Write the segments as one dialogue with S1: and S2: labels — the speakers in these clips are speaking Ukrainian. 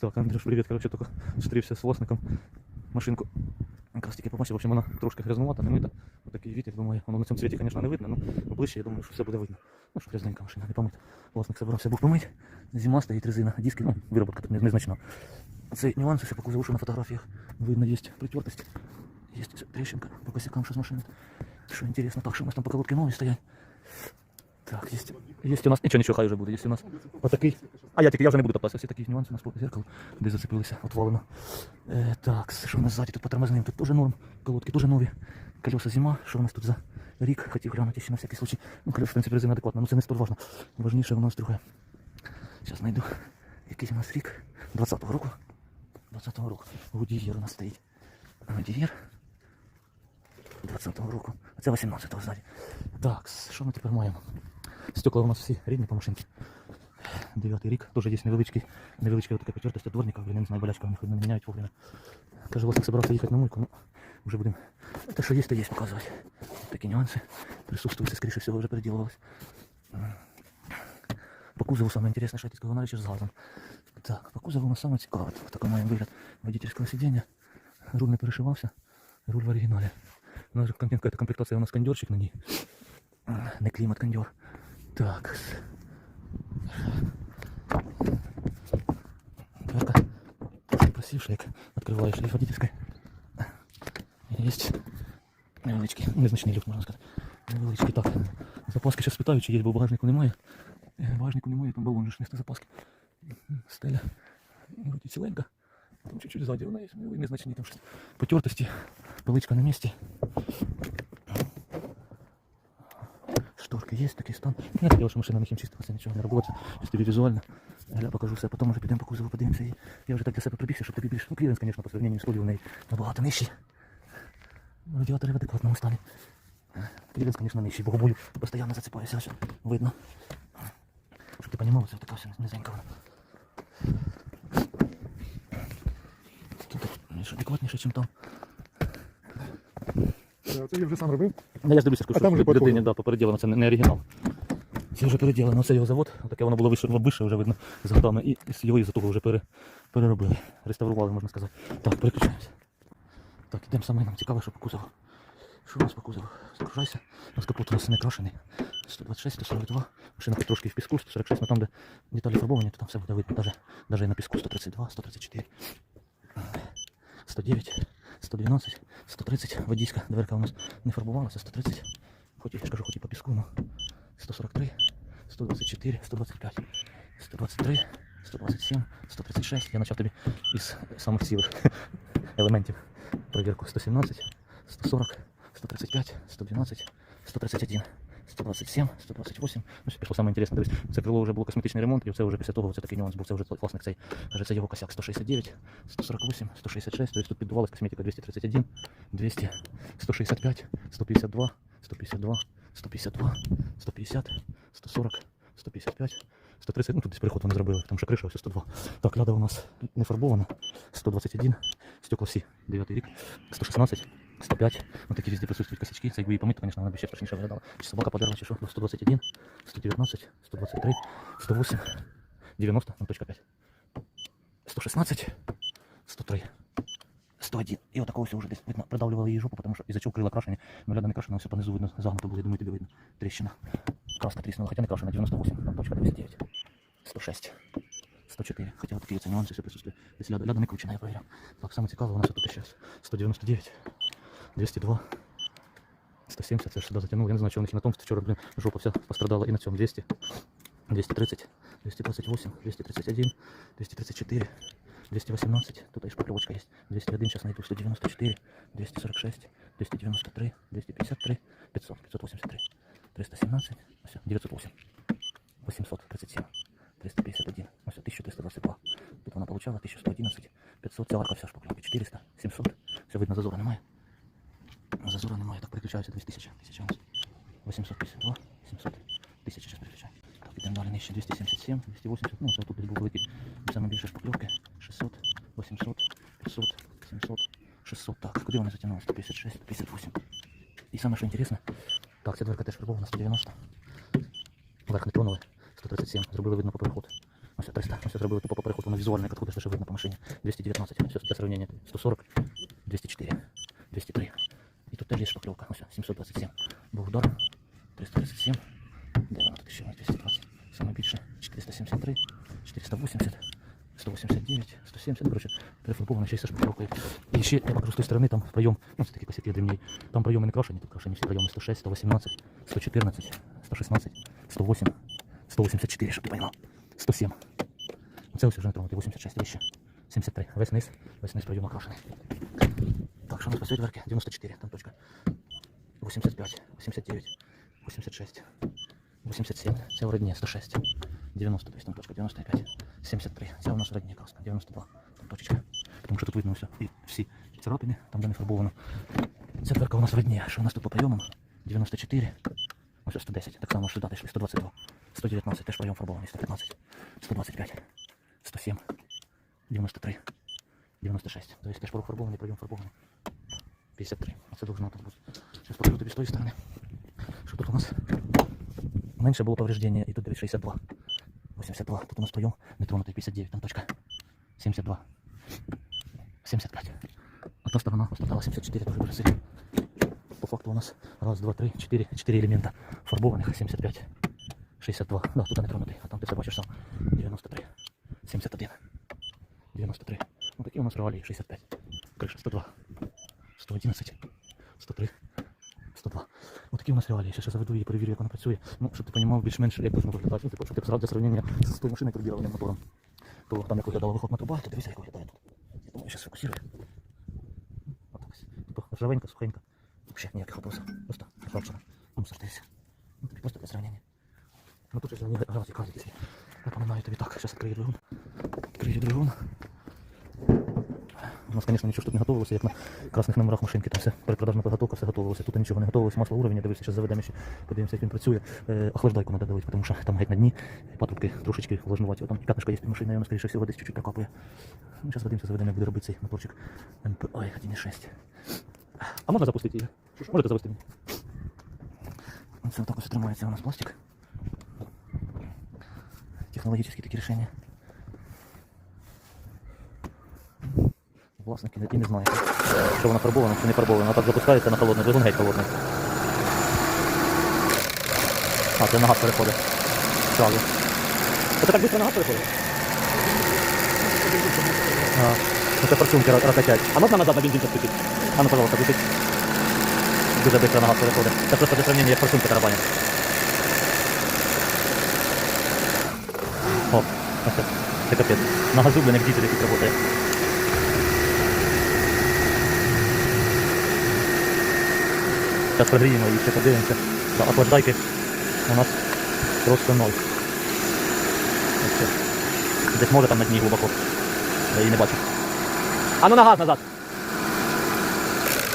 S1: Так, Андрюш, привіт. Короче, тільки зустрівся з власником машинку. Якраз тільки побачив, в общем, вона трошки грязнувата, не мита. Отакий вітер, думаю, воно на цьому світі, звісно, не видно, але ближче, я думаю, що все буде видно. Ну, що грязненька машина, не помита. Власник собрався був помить. Зима стоїть резина, диски, ну, вироботка тут не- незначна. Цей нюанс, ще по кузову, на фотографіях видно, є притертость. Є трещинка по косякам, що з машини. Що інтересно, так, що у нас там по колодки нові стоять. Так, есть, есть у нас, нічого, нічого, хай вже буде, є у нас отакий. А я тільки, я вже не буду топтатися, всі такі нюанси у нас по зеркалу, де зацепилися, отвалено. Е, так, що у нас ззаді тут по тормозним, тут теж норм, колодки теж нові. Колеса зима, що у нас тут за рік, хотів глянути ще на всякий случай. Ну, колеса, в принципі, резина адекватна, ну це не столь важно. Важніше у нас друге. Зараз знайду, який у нас рік. 20-го року. 20-го року. Гудієр у нас стоїть. Гудієр. 20-го року. А це 18-го ззаді. Так, що ми тепер маємо? Стекла у нас всі рідні по машинці. Дев'ятий рік, теж є невеличкий, невеличка така потертость от дворника, блін, я не знаю, болячка у них не міняють вовремя. Каже, власник собрався їхати на мойку, ну, вже будемо. Те, що є, то є показувати. Такі нюанси присутствують, це, скоріше всього, вже переділувалось. По кузову саме інтересне, що я навіть з газом. Так, по кузову у нас саме цікаве. Такий має вигляд водительського сидіння. Руль не перешивався, руль в оригіналі. У нас же якась комплектація, у нас кондьорчик на ній. Не клімат кондьор. Так. Дверка. Просившая, як відкриваєш ліфт водительський. Есть невеличкий, незначний люфт, можна сказати. Невеличкий, так. Запаски зараз спитаю, чи є, бо в багажнику немає. Е, В багажнику немає, там балон же ж вместо запаски. Стеля. Вроді ціленька. Там чуть-чуть ззаді вона є, ну, незначні там щось. Потертості. Поличка на місці. Шторки є, такий стан. Я хотів, що машина не хімчистилася, нічого не робилося. Чисто візуально. Я покажу все, потім вже підемо по кузову, подивимося. І я вже так для себе пробігся, щоб тобі більше. Ну, кліренс, звісно, по сравненню з Лодію в неї набагато нижчий. Радіатори в адекватному стані. Кліренс, звісно, нижчий, бо губою постійно зацепаюся, ось видно. Щоб ти розумів, це така все низенька вона. Тут адекватніше, ніж там.
S2: Е, Це я вже сам робив.
S1: Ну, я ж дивлюся,
S2: А там вже
S1: людині да, попереділено, це не, не оригінал. Це вже переділено, це його завод, таке воно було вище, вище вже видно з годами, і з його того вже пере, переробили. Реставрували, можна сказати. Так, переключаємося. Так, ідемо саме нам цікаво, що по кузову. Що у нас по кузову? Загружайся. У нас капот у нас не крашений. 126, 142. Машина трошки в піску, 146, але там, де деталі фарбовані, то там все буде видно. Даже, даже і на піску 132, 134. 109, 112, 130. Водійська дверка у нас не фарбувалася, 130. Хоч я ж кажу, хоч і по піску, але 143, 124, 125, 123, 127, 136. Я почав тобі із самих цілих елементів Провірку 117, 140, 135, 112, 131. 127, 128. Ну, що пішло саме інтересне. Дивись, це крило вже було косметичний ремонт, і це вже після того це такий нюанс був. Це вже власник цей. Каже, це його косяк 169, 148, 166, тобто тут піддувалась косметика 231, 200, 165, 152, 152, 152, 150, 140, 155, 130. Ну тут десь переход вони зробили, тому що криша ось 102. Так, ляда у нас не фарбована. 121, стекла всі, 9 рік, 116. 105, вот такі везде присутствують косячки, це якби її помити, конечно, вона б ще страшніше виглядала. Чи собака подерла, чи що, 121, 119, 123, 108, 90, ну, точка 5, 116, 103, 101. І отакого все вже десь видно, придавлювали її жопу, тому що із-за чого крила крашені, ну ляда не крашена, все понизу видно, загнуто було, я думаю, тобі видно, тріщина. Краска тріснула, хоча не крашена, 98, там точка 99, 106. 104. Хотя вот такие нюансы все присутствуют. Если ляда, ляда не кручена, я проверял. Так, самое цікаве у нас тут сейчас 199, 202, 170, це ж сюди затягнув. Я не знаю, що у них і на тому, що вчора, блін, жопа вся пострадала і на цьому 200, 230, 228, 231, 234, 218, тут і шпаклевочка есть, 201, сейчас найду, 194, 246, 293, 253, 500, 583, 317, все, 908, 837, 351, ну все, 1322. Тут вона получала 1111, 500, ця арка вся шпаклевка, 400, 700, все видно, зазора немає. Зазора немає, так переключаюся 2000, 1000 у нас. 852, 700, 1000 зараз переключаю. Так, ідемо далі нижче, 277, 280, ну це тут був великий, саме більше шпаклевки, 600, 800, 500, 700, 600, так, куди вона затягнула? 156, 158. І саме що інтересне, так, ця дверка теж фарбована, 190. Верх не тронули, 137, зробили видно по переходу. Ось 300, ось зробили тупо по переход на визуальный, как что видно по машине. 219. Сейчас для сравнения. 140, 204, 203. И тут теж є шпаклевка. Ось 727. Був удар. 337. Де вона тут ще? 220. Саме більше. 473, 480. 189, 170, короче, перефарбовано ще й зі шпаклевкою. І ще, я покажу з тої сторони, там пройом, ну це такі косяки дрібні. Там пройоми не крашені, тут крашені всі пройоми 106, 118, 114, 116, 108, 184, щоб ти понимав. 107. Це ось вже не тронути, 86 вище. 73. Весь низ, весь низ пройом окрашений. Так, що у нас працюють дверки? 94, там точка. 85, 89, 86, 87, це в родні, 106, 90, тобто там точка 95, 73, це у нас в родні краска, 92, там точечка. Тому що тут видно все, і всі царапини, там де фарбовано. Ця дверка у нас в родні, що у нас тут по прийомам? 94, ось 110, так само сюди йшли, 122, 119, теж прийом фарбований, 115, 125, 107, 93, 96, тобто теж фарбований, прийом фарбований. 53. Оце должно тут бути. Зараз покажу тобі з тої сторони. Що тут у нас? Менше було повреждення, і тут дивись 62. 82. Тут у нас прийом нетронутий 59, там точка. 72. 75. А та сторона осталась 74, тоже дуже сильно. По факту у нас раз, два, три, чотири, чотири елемента фарбованих, 75. 62. Да, тут нетронутий, а там ти все бачиш сам. 93. 71. 93. Ну такі у нас реалії 65. Криша 102. 111, 103, 102. Отакі у нас реалії. Ще, ще заведу її, перевірю, як вона працює. Ну, щоб ти розумів більш-менш, як должно виглядати. Ну, типу, щоб ти зразу для сравнення з тою машиною турбірованим мотором. То там як виглядала вихлопна труба, то дивися, як виглядає тут. Я думаю, зараз фокусирую. Отак ось. Типу, ржавенька, сухенька. Взагалі ніяких вопросів. Просто ржавчина. Ну, сортирся. Ну, тобі просто для сравнення. Ну, тут же вони гравці кажуть, якщо я пам'ятаю тобі так. Зараз відкрию двигун. Відкрию двигун. У нас, звісно, нічого ж тут не готувалося, як на красних номерах машинки, там все передпродажна підготовка, все готувалося. Тут нічого не готувалося, масло уровень, я дивився, зараз заведемо ще, подивимося, як він працює. Е, охлаждайку треба давити, тому що там геть на дні, патрубки трошечки влажнуваті. Там п'ятнишко є під машиною, воно, скоріше всього, десь чуть-чуть прокапує. Ну, зараз подивимося, заведемо, як буде робити цей моторчик MPI 1.6. А можна запустити її? Можете завести мені? Це отак ось тримається у нас пластик. Технологічні такі рішення. Власник і не- знає, що вона фарбована, чи не фарбована. Так запускається на холодний, двигун геть холодний. А, це на газ переходить. Сразу. Це так швидко на газ переходить? А, ну це форсунки ра- А можна назад на бензин підключити? А ну, пожалуйста, включіть. Дуже швидко на газ переходить. Це просто для сравнення, як форсунки тарабанять. О, ось це. Капець. На газу, блин, як дітей тут працює. Зараз прогріємо і ще подивимося. У нас просто ноль. Десь може там на дні глибоко. Я її не бачу. А ну на газ назад!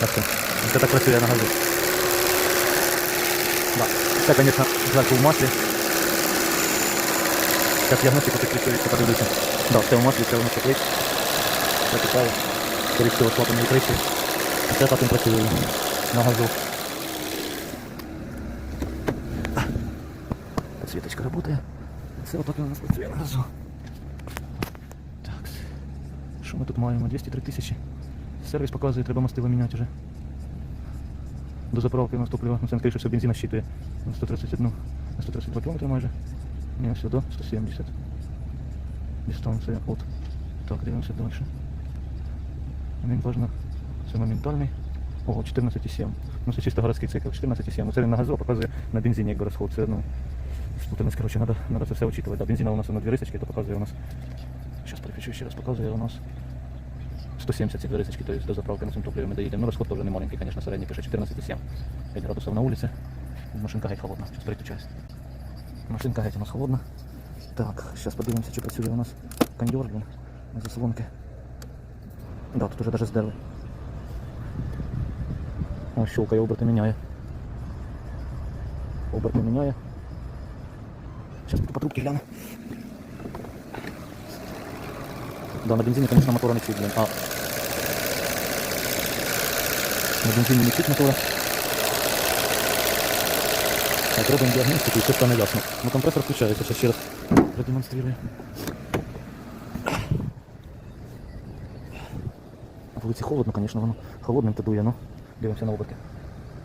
S1: Так, це. Так працює на газу. Да. Це, звісно, зверху в маслі. Зараз я підключу, ще подивлюся. Да, це в маслі, це воно теплить. Це цікаво. Скоріше всього, слабо не відкрити. Це так він працює на газу. Це отак у нас працює. Так. Що ми тут маємо? 203 тисячі. Сервіс показує, треба мастило міняти вже. До заправки у нас топливо, ну це скоріше все бензина щитує. На 131, на 132 км майже. Ні, сюди 170. Дистанція от. Так, дивимося далі. Він важно. Це моментальний. О, 14,7. Ну це чисто городський цикл. 14,7. Ну це він на газу, показує на бензині якби розход. Це, ну, Спутанность, короче, надо, надо це все учитывать. Да, бензина у нас на дві рисочки, то показує у нас. Сейчас переключу ще раз, показує у нас 170 ці рисочки, то есть до заправки на цьому топливі ми доїдемо. Ну, розход теж не маленький, конечно, середній пише 14,7. 5 градусів на вулиці. Машинка геть холодна. Сейчас переключаюсь. Машинка геть у нас холодна. Так, сейчас подивимося, чи працює у нас кондьор, блин, на заслонки. Да, тут уже даже здерли. О, щелкає, оберти міняє. Оберти міняє. Сейчас по трубке гляну. Да, на бензине, конечно, мотора не чуть, блин. А. На бензине не чуть мотора. Так, робимо діагностику і все стане ясно. Ну компрессор включається, зараз ще раз продемонстрирую. На холодно, конечно, воно холодным-то дуя, ну. но Дивимося на оберти.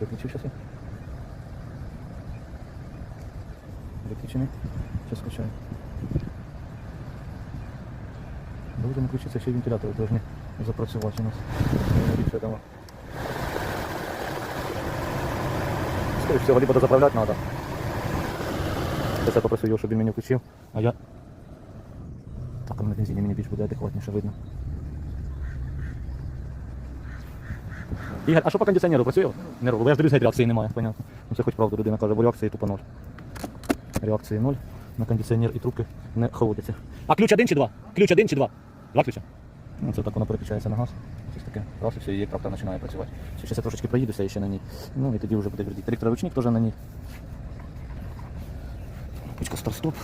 S1: Виключу зараз я. Виключений. Зараз включаю. Дуже не включиться, ще вентилятори повинні запрацювати у нас. Більше дома. Скоріше всього, либо дозаправляти треба. Зараз я попросив його, щоб він мені включив, а я... Так, на бензині мені більш буде адекватніше видно. Ігор, а що по кондиціонеру працює? Не робив. Я ж дивлюсь, геть реакції немає, понятно. Ну це хоч правду людина каже, бо реакції тупо ноль. Реакції ноль. На кондиціонер і трубки не холодяться. А ключ один чи два? Ключ один чи два? Два ключа. Ну це так воно переключається на газ. Щось таке. Раз і все, як трактор починає працювати. Ще зараз я трошечки проїдуся ще на ній. Ну і тоді вже буде вердикт. Електроручник теж на ній. Пучка старт-стоп.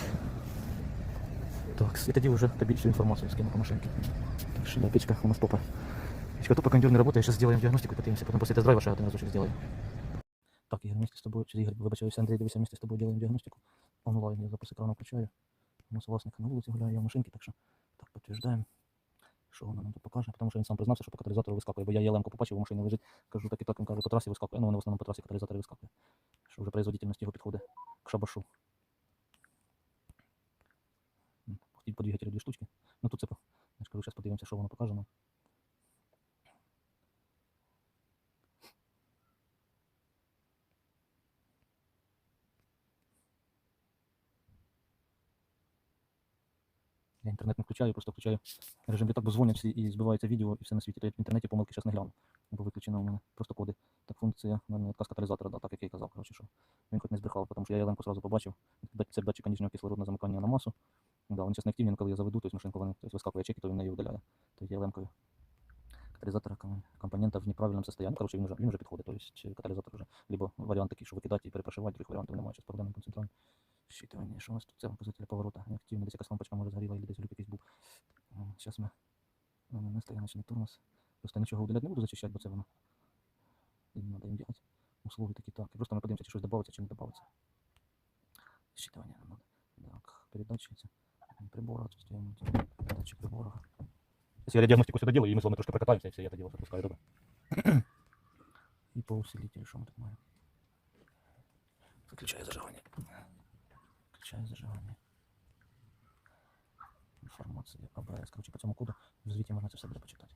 S1: Так, і тоді вже тобі всю інформацію скину по машинке. Так что да, печка у нас топа. Печка топа, кондер не. Сейчас сделаем диагностику и поднимемся. Потом после тест-драйва ще один разочек сделаем. Так, Игорь, вместе с тобой, через Игорь, вибачаюсь, Андрей, дивися, вместе с тобой делаем диагностику. Онлайн, я запис екрану включаю. У нас власник на вулиці гуляє, я в машинці, так що так підтверждаємо. Що воно нам тут покаже, тому що він сам признався, що по каталізатору вискакує, бо я єлемку побачив, у машині лежить, кажу, так і так, він каже, по трасі вискакує, ну вони в основному по трасі каталізатори вискакує. Що вже производительність його підходить к шабашу. Хотіть по дві штучки. Ну тут це, я ж кажу, зараз подивимося, що воно покаже нам. Я інтернет не включаю, просто включаю режим літак, бо дзвонять всі і збивається відео і все на світі. То я в інтернеті помилки зараз не гляну. Бо виключено у мене просто коди. Так функція, наверное, отказ каталізатора, да, так як я і казав, коротше, що він хоч не збрехав, тому що я ялинку сразу побачив. Це датчик конічного кислородного замикання на масу. Да, не активні, але коли я заведу, то машинку вони тобто вискакує чеки, то він неї видаляє. То є ялинкою катализатора компонента в неправильном состоянии. Короче, він вже, він вже підходить. То есть катализатор вже либо варіант такий, що викидати і перепрошивати, других варіантів немає. Зараз проблеми концентральні. Щитування. Що у нас тут? Це показателі поворота. Неактивно, десь якась лампочка може згоріла, або десь люк якийсь був. Зараз ми ну, не стояночний тормоз. Просто нічого видаляти не буду зачищати, бо це воно. І не треба їм робити. Услуги такі так. І просто ми подивимося, чи щось додається, чи не додається. Щитування нам надо. Так, передачі це прибора, отсутствие передачі прибора. Если я диагностику сюда делаю, и мы с вами трошки прокатаемся, и все, я это дело запускаю, добре. И по усилителю, что мы тут маем? Выключаю зажигание. Включаю зажигание. Информация АБС. Короче, по цьому коду в можно це все будет почитати.